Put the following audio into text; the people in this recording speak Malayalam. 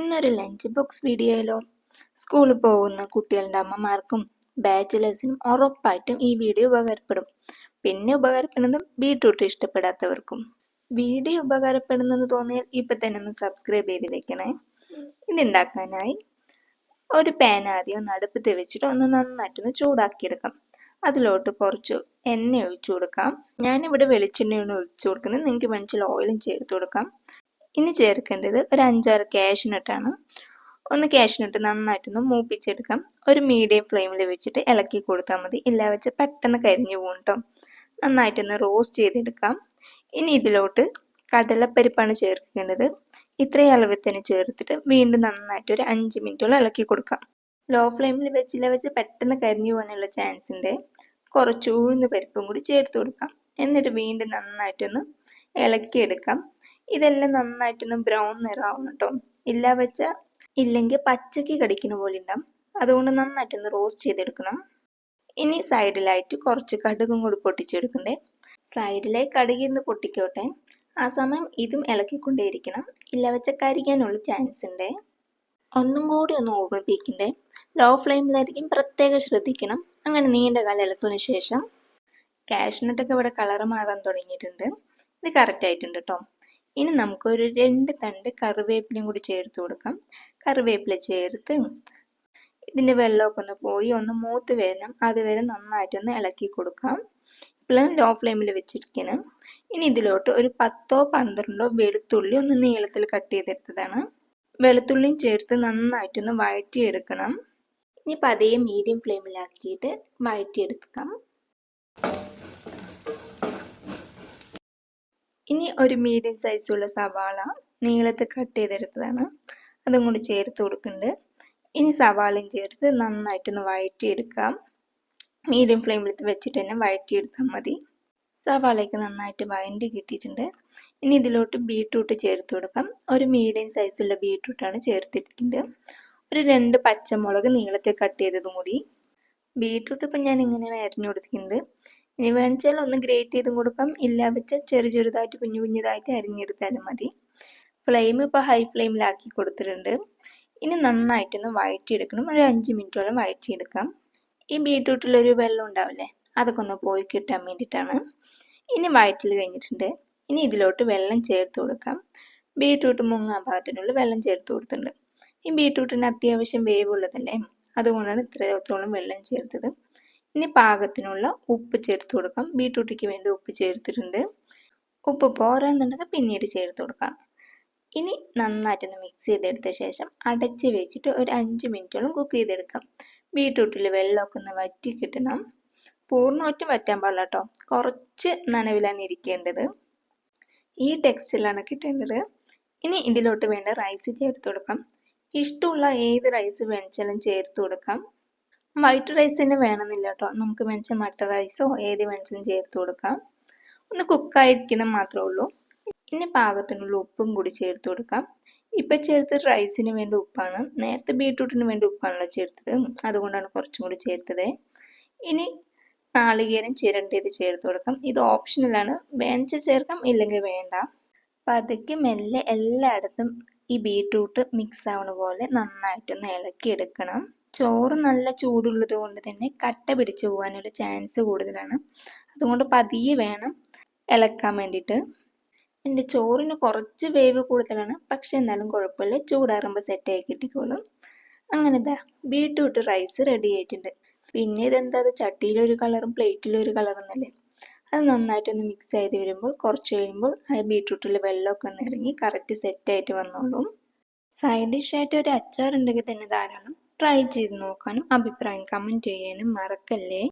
ഇന്നൊരു ലഞ്ച് ബോക്സ് വീഡിയോയിലോ സ്കൂളിൽ പോകുന്ന കുട്ടികളുടെ അമ്മമാർക്കും ബാച്ചിലേഴ്സിനും ഉറപ്പായിട്ടും ഈ വീഡിയോ ഉപകാരപ്പെടും. പിന്നെ ഉപകാരപ്പെടുന്നത് ബീട്രൂട്ട് ഇഷ്ടപ്പെടാത്തവർക്കും. വീഡിയോ ഉപകാരപ്പെടുന്നെന്ന് തോന്നിയാൽ ഇപ്പം തന്നെ ഒന്ന് സബ്സ്ക്രൈബ് ചെയ്ത് വെക്കണേ. ഇതുണ്ടാക്കാനായി ഒരു പാൻ ആദ്യം ഒന്ന് അടുപ്പത്ത് വെച്ചിട്ട് ഒന്ന് നന്നായിട്ടൊന്ന് ചൂടാക്കിയെടുക്കാം. അതിലോട്ട് കുറച്ച് എണ്ണ ഒഴിച്ചു കൊടുക്കാം. ഞാനിവിടെ വെളിച്ചെണ്ണയാണ് ഒഴിച്ചു കൊടുക്കുന്നത്. നിങ്ങൾക്ക് മനസ്സിൽ ഓയിലും ചേർത്ത് കൊടുക്കാം. ഇനി ചേർക്കേണ്ടത് ഒരു അഞ്ചാറ് കാഷ്നട്ടാണ് ഒന്ന് കാഷ്നട്ട് നന്നായിട്ടൊന്ന് മൂപ്പിച്ചെടുക്കാം. ഒരു മീഡിയം ഫ്ലെയിമിൽ വെച്ചിട്ട് ഇളക്കി കൊടുത്താൽ മതി. ഇല്ല വെച്ച് പെട്ടെന്ന് കരിഞ്ഞു പോകും കേട്ടോ നന്നായിട്ടൊന്ന് റോസ്റ്റ് ചെയ്തെടുക്കാം. ഇനി ഇതിലോട്ട് കടലപ്പരിപ്പാണ് ചേർക്കേണ്ടത്. ഇത്രയും അളവിൽ തന്നെ ചേർത്തിട്ട് വീണ്ടും നന്നായിട്ട് ഒരു അഞ്ച് മിനിറ്റോളം ഇളക്കി കൊടുക്കാം. ലോ ഫ്ലെയിമിൽ വെച്ചില്ല വെച്ച് പെട്ടെന്ന് കരിഞ്ഞു പോകാനുള്ള ചാൻസ് ഉണ്ട് കുറച്ച് ഉഴുന്ന് പരിപ്പും കൂടി ചേർത്ത് കൊടുക്കാം. എന്നിട്ട് വീണ്ടും നന്നായിട്ടൊന്ന് ഇളക്കിയെടുക്കാം. ഇതെല്ലാം നന്നായിട്ടൊന്ന് ബ്രൗൺ നിറാവണം കേട്ടോ ഇല്ല വെച്ച ഇല്ലെങ്കിൽ പച്ചക്ക് കടിക്കുന്ന പോലെ ഉണ്ടാവും. അതുകൊണ്ട് നന്നായിട്ടൊന്ന് റോസ്റ്റ് ചെയ്തെടുക്കണം. ഇനി സൈഡിലായിട്ട് കുറച്ച് കടുകും കൂടി പൊട്ടിച്ചെടുക്കണ്ടേ. സൈഡിലായി കടുകിൽ നിന്ന് പൊട്ടിക്കോട്ടെ. ആ സമയം ഇതും ഇളക്കിക്കൊണ്ടേയിരിക്കണം. ഇല്ല വെച്ച കരിക്കാനുള്ള ചാൻസ് ഉണ്ട് ഒന്നും കൂടി ഒന്ന് ഓർമ്മിപ്പിക്കണ്ടേ. ലോ ഫ്ലെയിമിലായിരിക്കും പ്രത്യേകം ശ്രദ്ധിക്കണം. അങ്ങനെ നീണ്ട കാലം ഇളക്കിന് ശേഷം. കാഷ്നട്ടൊക്കെ ഇവിടെ കളർ മാറാൻ തുടങ്ങിയിട്ടുണ്ട്. ഇത് കറക്റ്റ് ആയിട്ടുണ്ട് കേട്ടോ ഇനി നമുക്കൊരു രണ്ട് തണ്ട് കറിവേപ്പിലയും കൂടി ചേർത്ത് കൊടുക്കാം. കറിവേപ്പില ചേർത്ത് ഇതിന്റെ വെള്ളമൊക്കെ ഒന്ന് പോയി ഒന്ന് മൂത്ത് വരണം. അതുവരെ നന്നായിട്ടൊന്ന് ഇളക്കി കൊടുക്കാം. ഇപ്പോഴും ലോ ഫ്ലെയിമിൽ വെച്ചിരിക്കണം. ഇനി ഇതിലോട്ട് ഒരു പത്തോ പന്ത്രണ്ടോ വെളുത്തുള്ളി ഒന്ന് നീളത്തിൽ കട്ട് ചെയ്തെടുത്തതാണ്. വെളുത്തുള്ളിയും ചേർത്ത് നന്നായിട്ടൊന്ന് വഴറ്റിയെടുക്കണം. ഇനി പതിയെ മീഡിയം ഫ്ലെയിമിലാക്കിയിട്ട് വഴറ്റിയെടുക്കാം. ഇനി ഒരു മീഡിയം സൈസുള്ള സവാള നീളത്തിൽ കട്ട് ചെയ്തെടുത്തതാണ്. അതും കൂടി ചേർത്ത് കൊടുക്കുന്നുണ്ട്. ഇനി സവാളയും ചേർത്ത് നന്നായിട്ടൊന്ന് വഴറ്റിയെടുക്കാം. മീഡിയം ഫ്ലെയിമിൽ വെച്ചിട്ട് തന്നെ വഴറ്റിയെടുത്താൽ മതി. സവാളയ്ക്ക് നന്നായിട്ട് വഴണ്ടി കിട്ടിയിട്ടുണ്ട്. ഇനി ഇതിലോട്ട് ബീട്രൂട്ട് ചേർത്ത് കൊടുക്കാം. ഒരു മീഡിയം സൈസുള്ള ബീട്രൂട്ടാണ് ചേർത്തിരിക്കുന്നത്. ഒരു രണ്ട് പച്ചമുളക് നീളത്തിൽ കട്ട് ചെയ്തതും കൂടി. ബീട്രൂട്ട് ഇപ്പം ഞാൻ ഇങ്ങനെയാണ് അരിഞ്ഞു കൊടുക്കുന്നത് ഇനി വേണിച്ചാൽ ഒന്ന് ഗ്രേറ്റ് ചെയ്തും കൊടുക്കാം. ഇല്ല വെച്ചാൽ ചെറു ചെറുതായിട്ട് കുഞ്ഞു കുഞ്ഞതായിട്ട് അരിഞ്ഞെടുത്താലും മതി. ഫ്ലെയിം ഇപ്പോൾ ഹൈ ഫ്ലെയിമിലാക്കി കൊടുത്തിട്ടുണ്ട്. ഇനി നന്നായിട്ടൊന്ന് വഴറ്റിയെടുക്കണം. ഒരു അഞ്ച് മിനിറ്റോളം വഴറ്റിയെടുക്കാം. ഈ ബീട്രൂട്ടിലൊരു വെള്ളം ഉണ്ടാവില്ലേ? അതൊക്കെ ഒന്ന് പോയി കിട്ടാൻ വേണ്ടിയിട്ടാണ്. ഇനി വയറ്റിൽ കഴിഞ്ഞിട്ടുണ്ട്. ഇനി ഇതിലോട്ട് വെള്ളം ചേർത്ത് കൊടുക്കാം. ബീട്രൂട്ട് മുങ്ങാൻ ഭാഗത്തിനുള്ള വെള്ളം ചേർത്ത് കൊടുത്തിട്ടുണ്ട്. ഈ ബീട്രൂട്ടിന് അത്യാവശ്യം വേവുള്ളതല്ലേ? അതുകൊണ്ടാണ് ഇത്രത്തോളം വെള്ളം ചേർത്തത്. ഇനി പാകത്തിനുള്ള ഉപ്പ് ചേർത്ത് കൊടുക്കാം. ബീട്രൂട്ടിക്ക് വേണ്ടി ഉപ്പ് ചേർത്തിട്ടുണ്ട്. ഉപ്പ് പോരാന്നുണ്ടെങ്കിൽ പിന്നീട് ചേർത്ത് കൊടുക്കാം. ഇനി നന്നായിട്ടൊന്ന് മിക്സ് ചെയ്തെടുത്ത ശേഷം അടച്ച് വെച്ചിട്ട് ഒരു അഞ്ച് മിനിറ്റോളം കുക്ക് ചെയ്തെടുക്കാം. ബീട്രൂട്ടിൽ വെള്ളമൊക്കെ ഒന്ന് വറ്റി കിട്ടണം. പൂർണമായിട്ടും വറ്റാൻ പാടില്ല കേട്ടോ കുറച്ച് നനവിലാണ് ഇരിക്കേണ്ടത്. ഈ ടെക്സ്റ്റിലാണ് കിട്ടേണ്ടത്. ഇനി ഇതിലോട്ട് വേണ്ട റൈസ് ചേർത്ത് കൊടുക്കാം. ഇഷ്ടമുള്ള ഏത് റൈസ് വേണിച്ചാലും ചേർത്ത് കൊടുക്കാം. വൈറ്റ് റൈസ് തന്നെ വേണമെന്നില്ല കേട്ടോ നമുക്ക് മെൻഷൻ മട്ടർ റൈസോ ഏത് വേണിച്ചാലും ചേർത്ത് കൊടുക്കാം. ഒന്ന് കുക്കായിരിക്കണം മാത്രമേ ഉള്ളൂ. ഇനി പാകത്തിനുള്ള ഉപ്പും കൂടി ചേർത്ത് കൊടുക്കാം. ഇപ്പം ചേർത്തത് റൈസിന് വേണ്ട ഉപ്പാണ്. നേരത്തെ ബീട്രൂട്ടിന് വേണ്ട ഉപ്പാണല്ലോ ചേർത്തത്. അതുകൊണ്ടാണ് കുറച്ചും കൂടി ചേർത്തത്. ഇനി നാളികേരം ചിരണ്ടിയത് ചേർത്ത് കൊടുക്കാം. ഇത് ഓപ്ഷണലാണ് വേണിച്ച ചേർക്കാം ഇല്ലെങ്കിൽ വേണ്ട. പതുക്കെ മെല്ലെ എല്ലായിടത്തും ഈ ബീട്രൂട്ട് മിക്സ് ആവണ പോലെ നന്നായിട്ടൊന്ന് ഇളക്കി എടുക്കണം ചോറ് നല്ല ചൂടുള്ളത് കൊണ്ട് തന്നെ കട്ട പിടിച്ചു പോകാനുള്ള ചാൻസ് കൂടുതലാണ്. അതുകൊണ്ട് പതിയെ വേണം ഇളക്കാൻ വേണ്ടിയിട്ട്. എന്റെ ചോറിന് കുറച്ച് വേവ് കൂടുതലാണ്. പക്ഷെ എന്നാലും കുഴപ്പമില്ല. ചൂടാറുമ്പോൾ സെറ്റായി കിട്ടിക്കോളും. അങ്ങനെ ഇതാ ബീട്രൂട്ട് റൈസ് റെഡി ആയിട്ടുണ്ട്. പിന്നെ ഇതെന്താ അത് ചട്ടിയിലൊരു കളറും പ്ലേറ്റിലൊരു കളറും എന്നല്ലേ? അത് നന്നായിട്ടൊന്ന് മിക്സ് ചെയ്ത് വരുമ്പോൾ കുറച്ച് കഴിയുമ്പോൾ ആ ബീട്രൂട്ടിൽ വെള്ളമൊക്കെ ഒന്ന് ഇറങ്ങി കറക്റ്റ് സെറ്റായിട്ട് വന്നോളും. സൈഡ് ഡിഷായിട്ട് ഒരു അച്ചാർ ഉണ്ടെങ്കിൽ തന്നെ ധാരാളം ട്രൈ ചെയ്ത് നോക്കാനും അഭിപ്രായം കമന്റ് ചെയ്യാനും മറക്കല്ലേ?